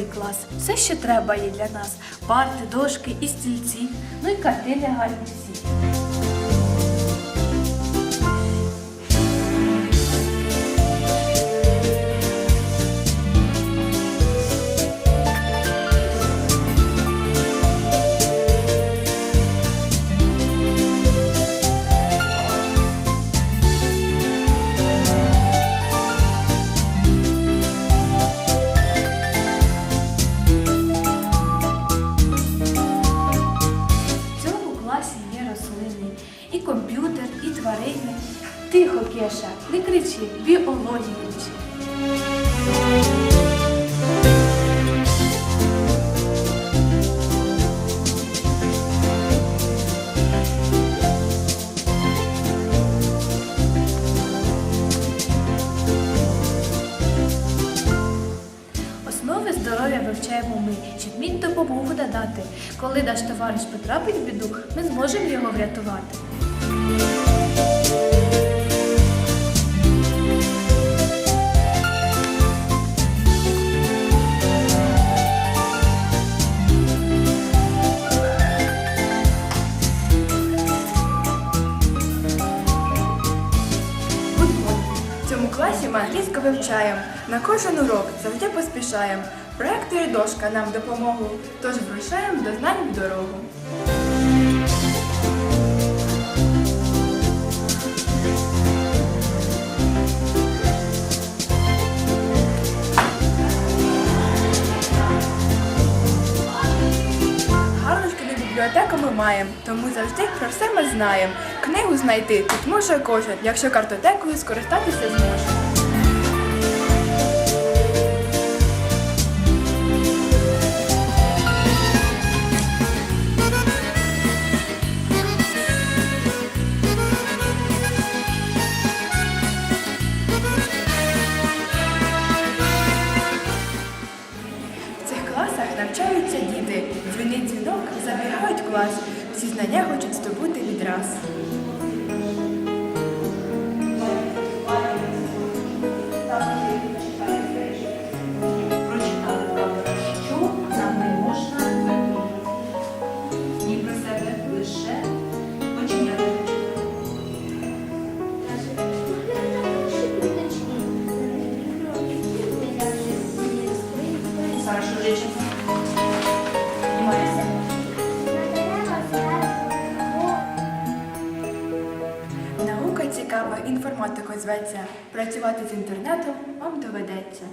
клас. Все, що треба є для нас. Парти, дошки і стільці, ну і картини гарні всі. Комп'ютер, і тварини. Тихо, Кеша, не кричи, біологію вчи. Основи здоров'я вивчаємо ми, щоб міг допомогу надати. Коли наш товариш потрапить в біду, ми зможемо його врятувати. Ми англійську вивчаємо. На кожен урок завжди поспішаємо. Проектор і дошка нам допомогу, тож вирушаємо до знань в дорогу. Бібліотеку ми маємо, тому завжди про все ми знаємо. Книгу знайти тут може кожен, якщо картотекою скористатися зможе. Дзвінить забігають клас. Всі знання хочуть здобути відраз. Інформатикою зветься. Працювати з інтернетом вам доведеться.